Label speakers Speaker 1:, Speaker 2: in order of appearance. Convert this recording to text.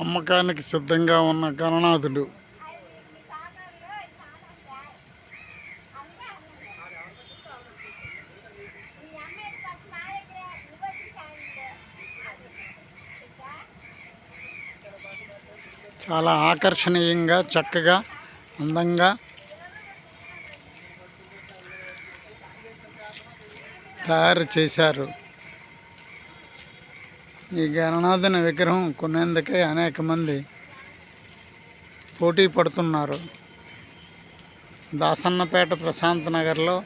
Speaker 1: అమ్మకానికి సిద్ధంగా ఉన్న గణనాథుడు చాలా ఆకర్షణీయంగా చక్కగా అందంగా. తయారు చేశారు. ఈ గణనాథుని విగ్రహం కొనేందుకే అనేక మంది పోటీ పడుతున్నారు. దాసన్నపేట ప్రశాంత్ నగర్లో